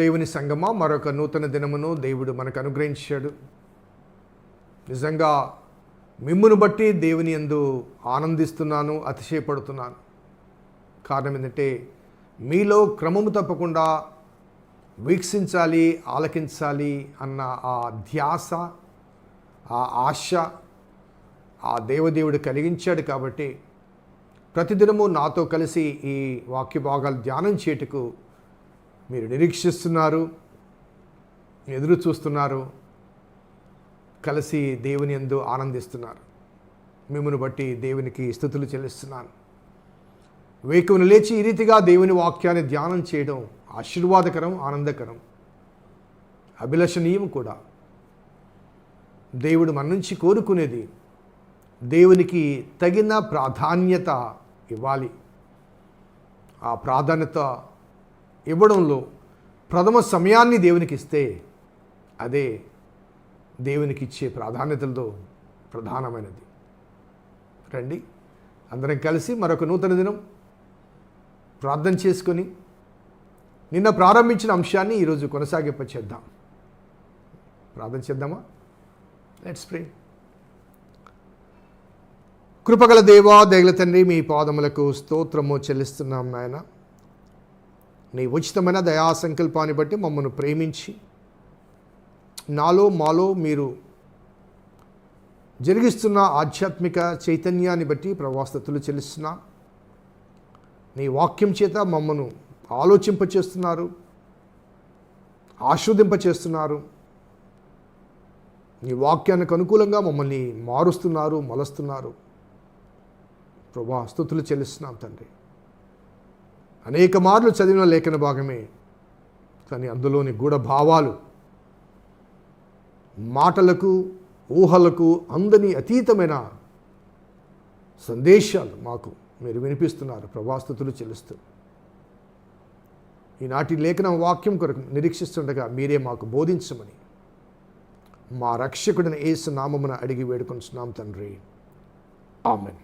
దేవుని సంగమా మరొక నూతన దినమును దేవుడు మనకు అనుగ్రహించాడు. నిజంగా మిమ్మును బట్టి దేవుని యందు ఆనందిస్తున్నాను అతిశయపడుతున్నాను. కారణం ఏంటంటే మీలో క్రమము తప్పకుండా వీక్షించాలి ఆలకించాలి అన్న ఆ ధ్యాస ఆ ఆశ ఆ దేవదేవుడు కలిగించాడు కాబట్టి ప్రతిదినము నాతో కలిసి ఈ వాక్య భాగాలు ధ్యానం చేయుటకు మీరు నిరీక్షిస్తున్నారు ఎదురు చూస్తున్నారు కలిసి దేవుని ఎందు ఆనందిస్తున్నారు. మిమ్మల్ని బట్టి దేవునికి స్థుతులు చెల్లిస్తున్నాను. వేకువను లేచి ఈ రీతిగా దేవుని వాక్యాన్ని ధ్యానం చేయడం ఆశీర్వాదకరం ఆనందకరం. అభిలషణీయం కూడా. దేవుడు మన నుంచి కోరుకునేది దేవునికి తగిన ప్రాధాన్యత ఇవ్వాలి. ఆ ప్రాధాన్యత ఇవ్వడంలో ప్రథమ సమయాన్ని దేవునికి ఇస్తే అదే దేవునికి ఇచ్చే ప్రాధాన్యతలతో ప్రధానమైనది. రండి అందరం కలిసి మరొక నూతన దినం ప్రార్థన చేసుకొని నిన్న ప్రారంభించిన అంశాన్ని ఈరోజు కొనసాగింప చేద్దాం ప్రార్థన చేద్దామా? లెట్స్ ప్రే కృపగల దేవా దేగల తండ్రి మీ పాదములకు స్తోత్రము చెల్లిస్తున్నాం నాయన. నీ ఉచితమైన దయా సంకల్పాన్ని బట్టి మమ్మల్ని ప్రేమించి నాలో మాలో మీరు జరిగిస్తున్న ఆధ్యాత్మిక చైతన్యాన్ని బట్టి ప్రవాస్తతులు చెల్లిస్తున్నా. నీ వాక్యం చేత మమ్మను ఆలోచింపచేస్తున్నారు. ఆస్వాదింపచేస్తున్నారు నీ వాక్యానికి అనుకూలంగా మమ్మల్ని మారుస్తున్నారు మలస్తున్నారు. ప్రభా స్థుతులు చెల్లిస్తున్నాం తండ్రి. అనేక మార్లు చదివిన లేఖన భాగమే. కానీ అందులోని గూఢ భావాలు మాటలకు ఊహలకు అందని అతీతమైన సందేశాలు మాకు మీరు వినిపిస్తున్నారు ప్రభాస్తుతులు చెల్లిస్తూ ఈనాటి లేఖన వాక్యం కొరకు నిరీక్షిస్తుండగా మీరే మాకు బోధించమని మా రక్షకుడిని ఏసు నామమున అడిగి వేడుకొంచున్నాం తండ్రి. ఆమెన్.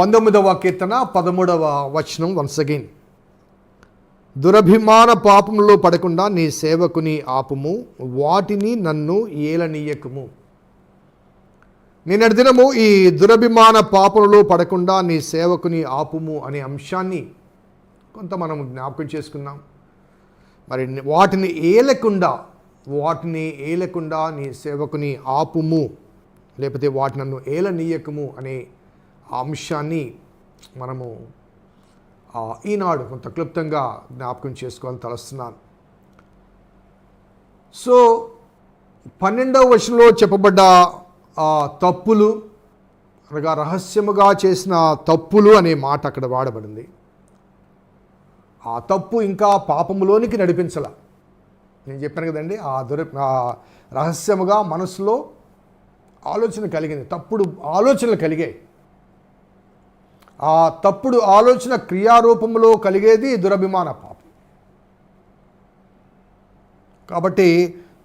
పంతొమ్మిదవ కీర్తన పదమూడవ వచనం వన్స్ అగైన్ దురభిమాన పాపంలో పడకుండా నీ సేవకుని ఆపుము వాటిని నన్ను ఏలనీయకుము. నిన్నటి దినము ఈ దురభిమాన పాపంలో పడకుండా నీ సేవకుని ఆపుము అనే అంశాన్ని కొంత మనం జ్ఞాపకం చేసుకున్నాం. మరి వాటిని ఏలకుండా వాటిని ఏలకుండా నీ సేవకుని ఆపుము లేకపోతే వాటి నన్ను ఏలనీయకము అనే అంశాన్ని మనము ఈనాడు కొంత క్లుప్తంగా జ్ఞాపకం చేసుకోవాలని తలస్తున్నాను. సో పన్నెండవ వచనంలో చెప్పబడ్డ ఆ తప్పులు అనగా రహస్యముగా చేసిన తప్పులు అనే మాట అక్కడ వాడబడింది. ఆ తప్పు ఇంకా పాపములోనికి నడిపించాల. నేను చెప్పాను కదండి ఆ దొర రహస్యముగా మనసులో ఆలోచన కలిగింది తప్పుడు ఆలోచనలు కలిగాయి. ఆ తప్పుడు ఆలోచన క్రియారూపంలో కలిగేది దురభిమాన పాపం. కాబట్టి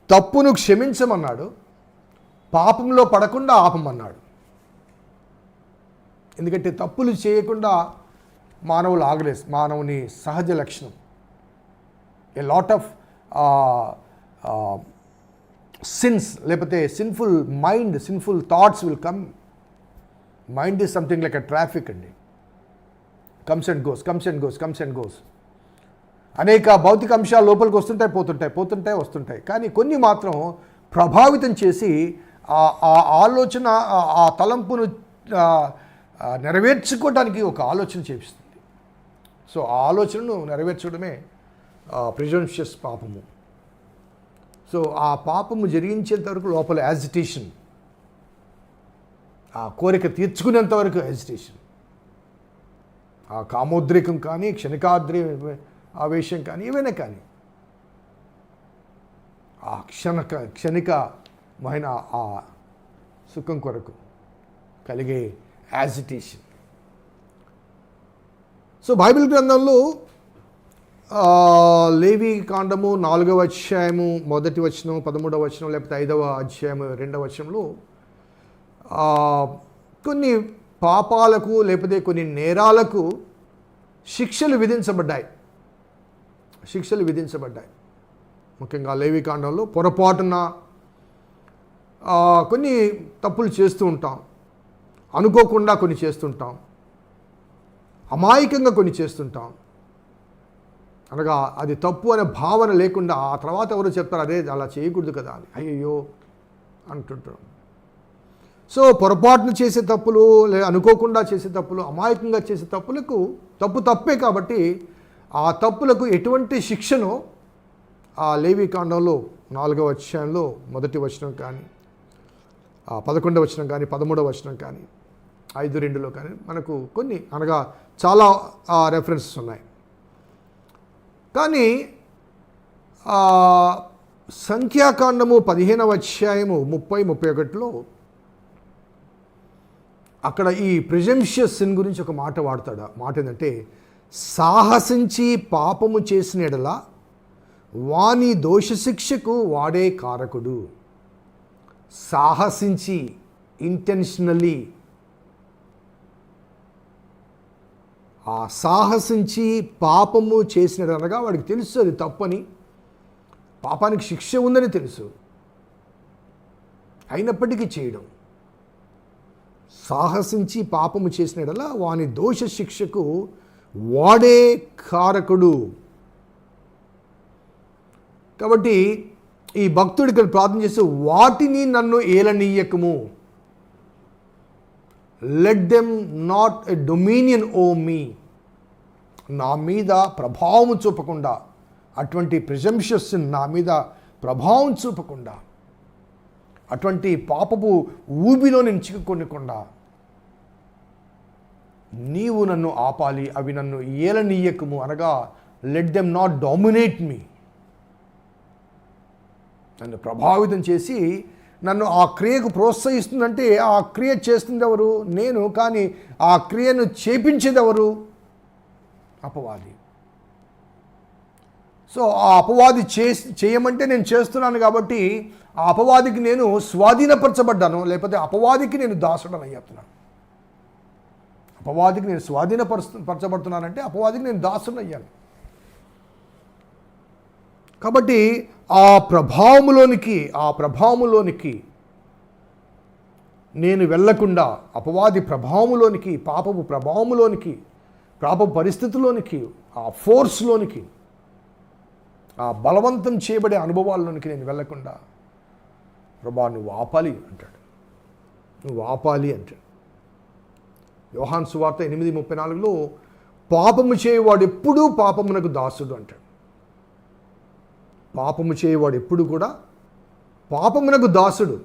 తప్పును క్షమించమన్నాడు పాపంలో పడకుండా ఆపమన్నాడు. ఎందుకంటే తప్పులు చేయకుండా మానవులు ఆగలేదు మానవుని సహజ లక్షణం. ఏ లాట్ ఆఫ్ సిన్స్ లేకపోతే sinful mind sinful thoughts will come mind is something like a traffic అండి. Comes and goes comes and goes comes and goes అనేక భౌతిక అంశాలు లోపలికి వస్తుంటాయి పోతుంటాయి పోతుంటాయి వస్తుంటాయి. కానీ కొన్ని మాత్రం ప్రభావితం చేసి ఆ ఆ ఆలోచన ఆ- తలంపును నెరవేర్చుకోవడానికి ఒక ఆలోచన చేపిస్తుంది. సో ఆ ఆలోచనను నెరవేర్చడమే ప్రిజెన్షియస్ పాపము. సో ఆ పాపము జరిగించేంత వరకు లోపల యాజిటేషన్ ఆ కోరిక తీర్చుకునేంత వరకు ఆ కామోద్రేకం కానీ క్షణికాద్రి ఆవేశం కానీ ఏవైనా కానీ. ఆ క్షణక క్షణికమైన ఆ సుఖం కొరకు కలిగే యాజిటేషన్ సో బైబిల్ గ్రంథంలో లేవి కాండము నాలుగవ అధ్యాయము మొదటి వచనం పదమూడవ వచనం లేకపోతే ఐదవ అధ్యాయము రెండవ వచనంలో కొన్ని పాపాలకు లేకపోతే కొన్ని నేరాలకు శిక్షలు విధించబడ్డాయి. శిక్షలు విధించబడ్డాయి. ముఖ్యంగా లేవికాండంలో పొరపాటున కొన్ని తప్పులు చేస్తూ ఉంటాం. అనుకోకుండా కొన్ని చేస్తుంటాం. అమాయకంగా కొన్ని చేస్తుంటాం. అనగా అది తప్పు అనే భావన లేకుండా ఆ తర్వాత ఎవరు చెప్తారు అదే అలా చేయకూడదు కదా అని. అయ్యయ్యో అంటుంటాం. సో పొరపాటున చేసే తప్పులు లేదా అనుకోకుండా చేసే తప్పులు అమాయకంగా చేసే తప్పులకు తప్పు తప్పే కాబట్టి ఆ తప్పులకు ఎటువంటి శిక్షను ఆ లేవి కాండంలో నాలుగవ అధ్యాయంలో మొదటి వచనం కానీ ఆ పదకొండవ వచనం కానీ పదమూడవ వచనం కానీ ఐదు రెండులో కానీ మనకు కొన్ని అనగా చాలా రెఫరెన్సెస్ ఉన్నాయి. కానీ సంఖ్యాకాండము పదిహేనవ అధ్యాయము ముప్పై ముప్పై ఒకటిలో అక్కడ ఈ ప్రిజంషియస్ సిన్ గురించి ఒక మాట వాడతాడు. ఆ మాట ఏంటంటే సాహసించి పాపము చేసిన ఎడల వాని దోషశిక్షకు వాడే కారకుడు. సాహసించి ఇంటెన్షనలీ ఆ సాహసించి పాపము చేసిన అనగా వాడికి తెలుసు అది తప్పని. పాపానికి శిక్ష ఉందని తెలుసు. అయినప్పటికీ చేయడం. సాహసించి పాపము చేసినడలా వాని దోష శిక్షకు వాడే కారకుడు. కాబట్టి ఈ భక్తుడు ఇక్కడ ప్రార్థన చేస్తూ వాటిని నన్ను ఏలనీయకము. Let them not a dominion o me నా మీద ప్రభావం చూపకుండా అటువంటి ప్రిజంషస్ నా మీద ప్రభావం చూపకుండా. అటువంటి పాపపు ఊబిలో నేను చిక్కుకొనకుండా నీవు నన్ను ఆపాలి అవి నన్ను ఏలనీయకము అనగా let them not dominate me నన్ను ప్రభావితం చేసి నన్ను ఆ క్రియకు ప్రోత్సహిస్తుందంటే ఆ క్రియ చేస్తుంది ఎవరు? నేను కానీ ఆ క్రియను చేపించేది ఎవరు? అపవాది. సో ఆ అపవాది చే చేయమంటే నేను చేస్తున్నాను కాబట్టి ఆ అపవాదికి నేను స్వాధీనపరచబడ్డాను లేకపోతే అపవాదికి నేను దాసుడని అయ్యేస్తున్నాను అపవాదికి నేను స్వాధీనపరుస్తు పరచబడుతున్నానంటే అపవాదికి నేను దాసుడు అయ్యాను కాబట్టి ఆ ప్రభావములోనికి ఆ ప్రభావములోనికి నేను వెళ్ళకుండా అపవాది ప్రభావములోనికి పాపపు ప్రభావములోనికి పాప పరిస్థితిలోనికి ఆ ఫోర్స్లోనికి ఆ బలవంతం చేయబడే అనుభవాల్లోనికి నేను వెళ్ళకుండా ప్రభా నువ్వు ఆపాలి అంటాడు. నువ్వు ఆపాలి అంటాడు. యోహాన్ సువార్త ఎనిమిది ముప్పై నాలుగులో పాపము చేయవాడు ఎప్పుడూ పాపమునకు దాసుడు అంటాడు. పాపము చేయవాడు ఎప్పుడు కూడా పాపమునకు దాసుడు.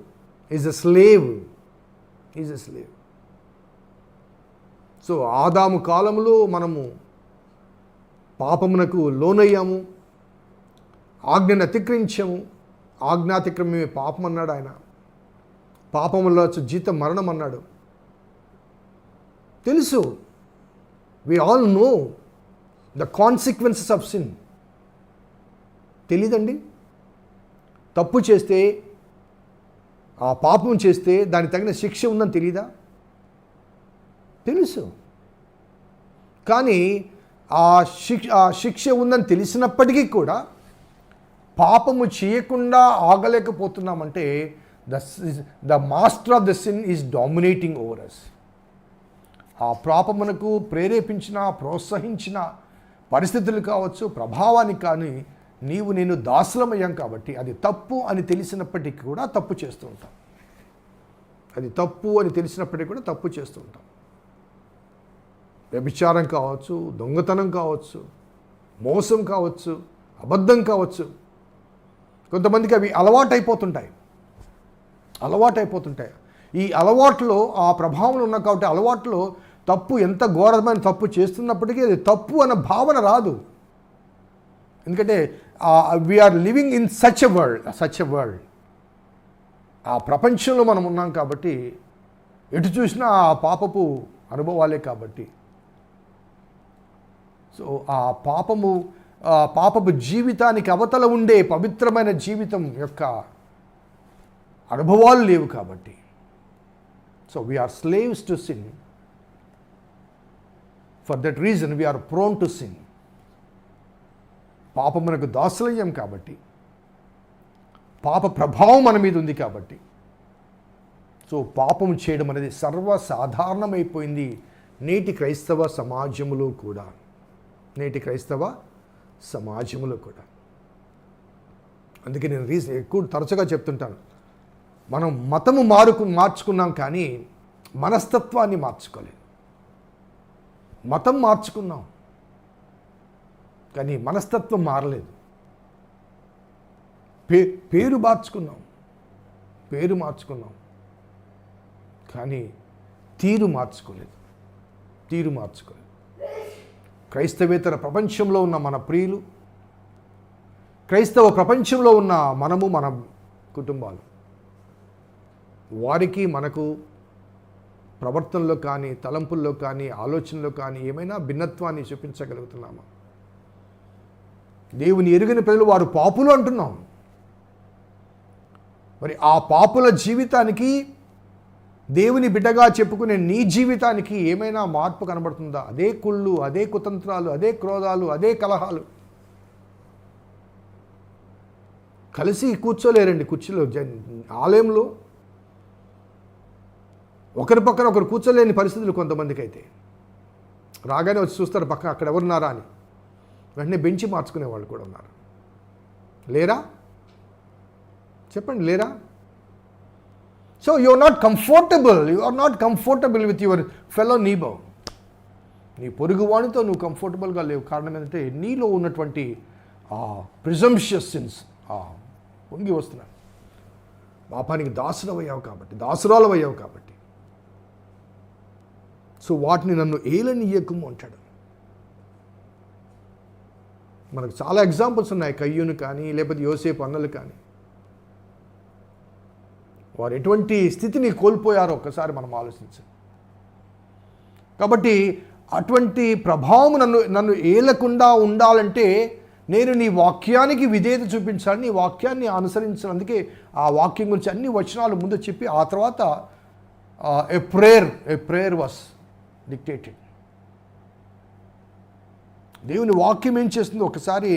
Is a slave is a slave so ఆదాము కాలంలో మనము పాపమునకు లోనయ్యాము. ఆజ్ఞను అతిక్రమించాము ఆజ్ఞాతిక్రమే పాపం అన్నాడు ఆయన. పాపంలో జీతం మరణం అన్నాడు. తెలుసు. We all know the consequences of sin తెలీదండి? తప్పు చేస్తే ఆ పాపం చేస్తే దానికి తగిన శిక్ష ఉందని తెలీదా? తెలుసు. కానీ ఆ శిక్ష ఆ శిక్ష ఉందని తెలిసినప్పటికీ కూడా పాపము చేయకుండా ఆగలేకపోతున్నామంటే the the master of the sin is dominating over us ఆ పాపమునకు ప్రేరేపించిన ప్రోత్సహించిన పరిస్థితులు కావచ్చు ప్రభావానికి కానీ నీవు నేను దాసులమయ్యాం కాబట్టి అది తప్పు అని తెలిసినప్పటికీ కూడా తప్పు చేస్తూ ఉంటాం. అది తప్పు అని తెలిసినప్పటికీ కూడా తప్పు చేస్తూ ఉంటాం. వ్యభిచారం కావచ్చు దొంగతనం కావచ్చు మోసం కావచ్చు అబద్ధం కావచ్చు కొంతమందికి అవి అలవాటైపోతుంటాయి. అలవాటైపోతుంటాయి. ఈ అలవాట్లో ఆ ప్రభావం ఉన్న కాబట్టి అలవాట్లో తప్పు ఎంత ఘోరమైన తప్పు చేస్తున్నప్పటికీ అది తప్పు అన్న భావన రాదు. ఎందుకంటే we are living in such a world such a world ఆ ప్రపంచంలో మనం ఉన్నాం కాబట్టి ఎటు చూసినా ఆ పాపపు అనుభవాలే కాబట్టి. సో ఆ పాపము పాపపు జీవితానికి అవతల ఉండే పవిత్రమైన జీవితం యొక్క అనుభవాలు లేవు కాబట్టి. So we are slaves to sin for that reason we are prone to sin మనకు దాసులయ్యాం కాబట్టి. పాప ప్రభావం మన మీద ఉంది కాబట్టి. సో పాపం చేయడం అనేది సర్వసాధారణమైపోయింది నేటి క్రైస్తవ సమాజములో కూడా. నేటి క్రైస్తవ సమాజంలో కూడా. అందుకే నేను రీజన్ ఎక్కువ తరచుగా చెప్తుంటాను. మనం మతము మారుకు మార్చుకున్నాం కానీ మనస్తత్వాన్ని మార్చుకోలేదు మతం మార్చుకున్నాం కానీ మనస్తత్వం మారలేదు. పే పేరు మార్చుకున్నాం. పేరు మార్చుకున్నాం కానీ తీరు మార్చుకోలేదు. తీరు మార్చుకోలేదు. క్రైస్తవేతర ప్రపంచంలో ఉన్న మన ప్రియులు క్రైస్తవ ప్రపంచంలో ఉన్న మనము మన కుటుంబాలు. వారికి మనకు ప్రవర్తనలో కానీ తలంపుల్లో కానీ ఆలోచనలో కానీ ఏమైనా భిన్నత్వాన్ని చూపించగలుగుతున్నామా? దేవుని ఎరుగని ప్రజలు వారు పాపులు అంటున్నాం. మరి ఆ పాపుల జీవితానికి దేవుని బిడ్డగా చెప్పుకునే నీ జీవితానికి ఏమైనా మార్పు కనబడుతుందా? అదే కుళ్ళు అదే కుతంత్రాలు అదే క్రోధాలు అదే కలహాలు. కలిసి కూర్చోలేరండి కుర్చీలో. జన్ ఆలయంలో ఒకరి పక్కన ఒకరు కూర్చోలేని పరిస్థితులు కొంతమందికి అయితే రాగానే వచ్చి చూస్తారు పక్కన అక్కడ ఎవరున్నారా అని. వెంటనే బెంచి మార్చుకునే వాళ్ళు కూడా ఉన్నారు. లేరా? చెప్పండి లేరా? So you are not comfortable you are not comfortable with your fellow neighbour నీ పొరుగువానితో నువ్వు కంఫర్టబుల్గా లేవు. కారణం ఏంటంటే నీలో ఉన్నటువంటి ఆ ప్రిజంషియస్ సిన్స్ ఆ పొంగి వస్తున్నాను పాపానికి దాసులవయ్యావు కాబట్టి దాసురాలవయ్యావు కాబట్టి. సో వాటిని నన్ను ఏలనీయకము అంటాడు. మనకు చాలా ఎగ్జాంపుల్స్ ఉన్నాయి. కయ్యూను కానీ లేకపోతే యోసేపు అన్నలు కానీ. వారు ఎటువంటి స్థితిని కోల్పోయారో ఒక్కసారి మనం ఆలోచించాలి కాబట్టి అటువంటి ప్రభావం నన్ను నన్ను ఏలకుండా ఉండాలంటే నేను నీ వాక్యానికి విధేయత చూపించాలి నీ వాక్యాన్ని అనుసరించాలి అందుకే ఆ వాక్యం గురించి అన్ని వచనాలు ముందు చెప్పి ఆ తర్వాత a prayer a prayer was dictated దేవుని వాక్యం ఏం చేస్తుందో ఒకసారి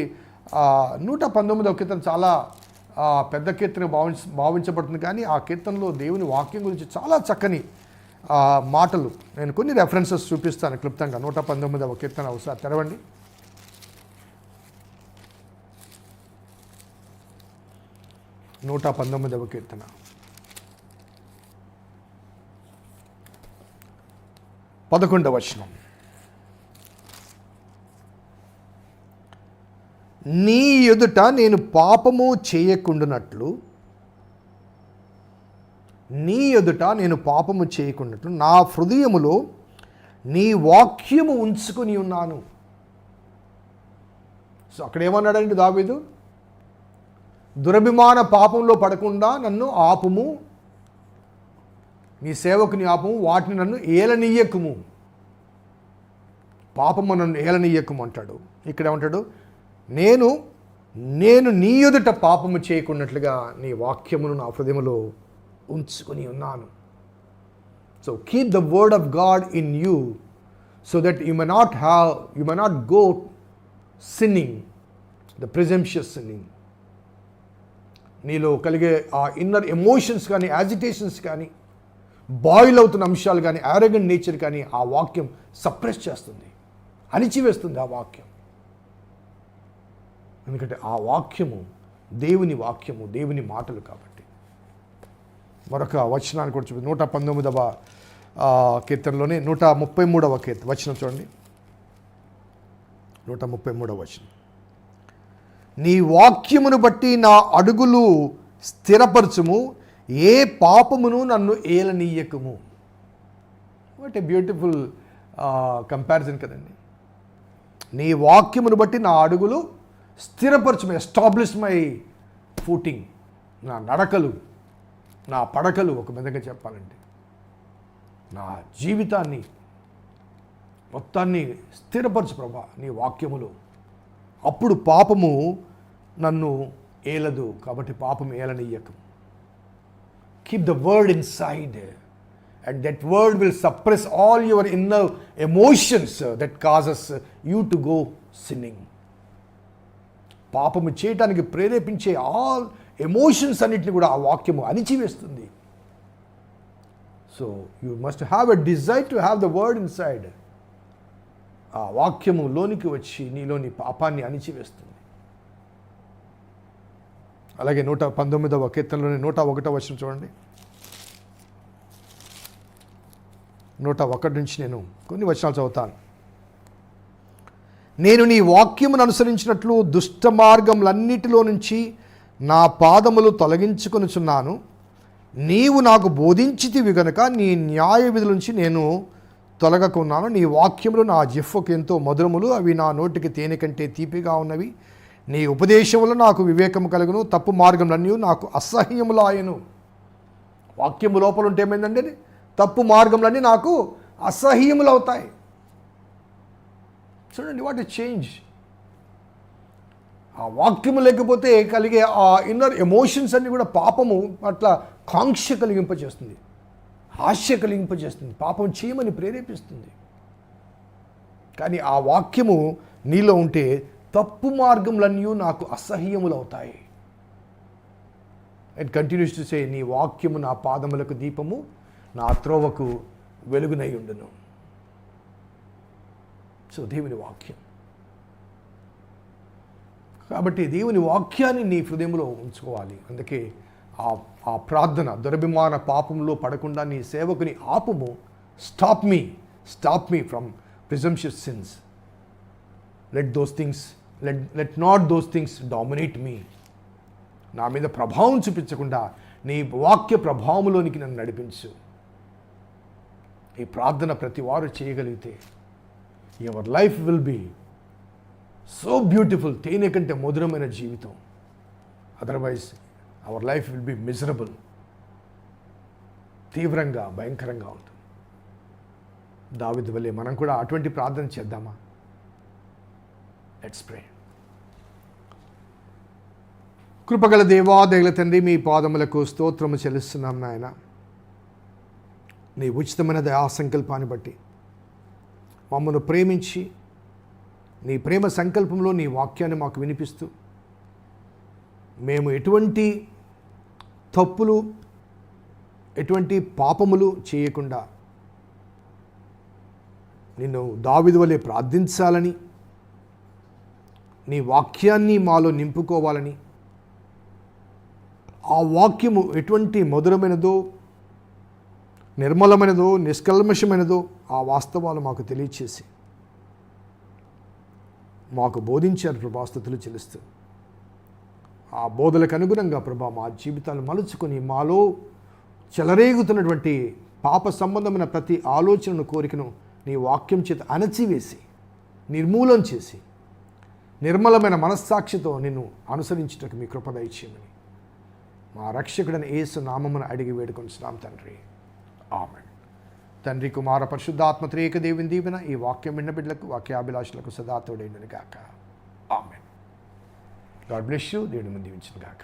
నూట పంతొమ్మిదవ క్రితం చాలా పెద్ద కీర్తన భావించ భావించబడుతుంది. కానీ ఆ కీర్తనలో దేవుని వాక్యం గురించి చాలా చక్కని మాటలు. నేను కొన్ని రెఫరెన్సెస్ చూపిస్తాను క్లుప్తంగా. నూట పంతొమ్మిదవ కీర్తన ఒకసారి తెరవండి. నూట పంతొమ్మిదవ కీర్తన. పదకొండవ వచనం. నీ ఎదుట నేను పాపము చేయకుండానట్లు నీ ఎదుట నేను పాపము చేయకుండాట్లు నా హృదయములో నీ వాక్యము ఉంచుకొని ఉన్నాను. సో అక్కడ ఏమన్నాడండి దావీదు? దురభిమాన పాపంలో పడకుండా నన్ను ఆపుము. నీ సేవకుని ఆపము. వాటిని నన్ను ఏలనీయకుము. పాపము నన్ను ఏలనీయకుము అంటాడు. ఇక్కడ ఏమంటాడు నేను నేను నీ ఎదుట పాపము చేయకున్నట్లుగా నీ వాక్యమును నా హృదయములో ఉంచుకొని ఉన్నాను. So keep the word of God in you so that you may not have you may not go sinning the presumptuous sinning నీలో కలిగే ఆ ఇన్నర్ ఎమోషన్స్ కానీ యాజిటేషన్స్ కానీ బాయిల్ అవుతున్న అంశాలు కానీ ఆరోగెంట్ నేచర్ కానీ ఆ వాక్యం సప్రెస్ చేస్తుంది అణిచివేస్తుంది ఆ వాక్యం. ఎందుకంటే ఆ వాక్యము దేవుని వాక్యము దేవుని మాటలు కాబట్టి. మరొక వచనాన్ని కూడా చూపి నూట పంతొమ్మిదవ కీర్తనలోనే నూట ముప్పై మూడవ కీర్తన. వచనం చూడండి. నూట ముప్పై మూడవ వచనం. నీ వాక్యమును బట్టి నా అడుగులు స్థిరపరచుము ఏ పాపమును నన్ను ఏలనీయకము. వాట్ ఏ బ్యూటిఫుల్ కంపారిజన్ కదండి. నీ వాక్యమును బట్టి నా అడుగులు స్థిరపరచుము ఎస్టాబ్లిష్ మై ఫూటింగ్ నా నడకలు నా పడకలు ఒక విధంగా చెప్పాలంటే నా జీవితాన్ని మొత్తాన్ని స్థిరపరచు ప్రభా నీ వాక్యములో. అప్పుడు పాపము నన్ను ఏలదు కాబట్టి పాపం ఏలనీయకం. Keep the word inside and that word will suppress all your inner emotions that causes you to go sinning పాపము చేయటానికి ప్రేరేపించే ఆల్ ఎమోషన్స్ అన్నిటిని కూడా ఆ వాక్యము అణిచివేస్తుంది. So you must have a desire to have the word inside ఆ వాక్యము లోనికి వచ్చి నీలోని పాపాన్ని అణిచివేస్తుంది. అలాగే నూట పంతొమ్మిదవ కీర్తనలోని నూట ఒకటో వచ్చిన చూడండి. నూట ఒకటి నుంచి నేను కొన్ని వచనాలు చదువుతాను. నేను నీ వాక్యమును అనుసరించినట్లు దుష్ట మార్గములన్నిటిలో నుంచి నా పాదములు తొలగించుకొనుచున్నాను. నీవు నాకు బోధించితివి గనుక నీ న్యాయ విధుల నుంచి నేను తొలగకున్నాను. నీ వాక్యములు నా జిఫ్ఫకు ఎంతో మధురములు అవి నా నోటికి తేనె కంటే తీపిగా ఉన్నవి. నీ ఉపదేశములు నాకు వివేకము కలుగును తప్పు మార్గములన్నీ నాకు అసహ్యములాయను. వాక్యము లోపల ఉంటే ఏమైందండి? తప్పు మార్గములన్నీ నాకు అసహ్యములు అవుతాయి చూడండి వాట్ ఇస్ చేంజ్ ఆ వాక్యము లేకపోతే కలిగే ఆ ఇన్నర్ ఎమోషన్స్ అన్ని కూడా పాపము అట్లా కాంక్ష కలిగింపజేస్తుంది. హాస్య కలిగింపజేస్తుంది. పాపం చేయమని ప్రేరేపిస్తుంది. కానీ ఆ వాక్యము నీలో ఉంటే తప్పు మార్గములన్నీ నాకు అసహ్యములు అవుతాయి అండ్ కంటిన్యూస్ టు సే నీ వాక్యము నా పాదములకు దీపము నా త్రోవకు వెలుగునై ఉండును. సో దేవుని వాక్యం. కాబట్టి దేవుని వాక్యాన్ని నీ హృదయంలో ఉంచుకోవాలి. అందుకే ఆ ఆ ప్రార్థన దురభిమాన పాపంలో పడకుండా నీ సేవకుని ఆపము. Stop me stop me from presumptuous sins let those things let let not those things dominate me నా మీద ప్రభావం చూపించకుండా నీ వాక్య ప్రభావంలోనికి నన్ను నడిపించు. ఈ ప్రార్థన ప్రతి వారు చేయగలిగితే your life will be so beautiful తేనె కంటే మధురమైన జీవితం. Otherwise our life will be miserable తీవ్రంగా భయంకరంగా ఉంటుంది. దావిద్ వల్లే మనం కూడా అటువంటి ప్రార్థన చేద్దామా? లెట్స్ ప్రే కృపగల దేవాదగల తండ్రి మీ పాదములకు స్తోత్రము చెల్లిస్తున్నాం నాయన. నీ ఉచితమైన దయా సంకల్పాన్ని బట్టి మమ్మను ప్రేమించి నీ ప్రేమ సంకల్పంలో నీ వాక్యాన్ని మాకు వినిపిస్తూ మేము ఎటువంటి తప్పులు ఎటువంటి పాపములు చేయకుండా నిన్ను దావిది వలె ప్రార్థించాలని నీ వాక్యాన్ని మాలో నింపుకోవాలని ఆ వాక్యము ఎటువంటి మధురమైనదో నిర్మలమైనదో నిష్కల్మషమైనదో ఆ వాస్తవాలు మాకు తెలియచేసి మాకు బోధించారు ప్రభాస్తుతులు చెల్లిస్తూ. ఆ బోధలకు అనుగుణంగా ప్రభా మా జీవితాలు మలుచుకొని మాలో చెలరేగుతున్నటువంటి పాప సంబంధమైన ప్రతి ఆలోచనను కోరికను నీ వాక్యం చేత అణచివేసి నిర్మూలం చేసి నిర్మలమైన మనస్సాక్షితో నిన్ను అనుసరించుటకు మీ కృప దయచేయమని మా రక్షకుడని ఏసు నామమును అడిగి వేడుకొని వేడుకొనిస్తున్నాం తండ్రి. ఆమె తండ్రి కుమార పరిశుద్ధాత్మ త్రేక దేవుని దీవెన ఈ వాక్యం విన్న బిడ్డలకు వాక్యాభిలాషులకు సదా తోడైందని గాక ఆమె గాడ్ బ్లెస్ యూ. దేవుని ముందు దీవించిన గాక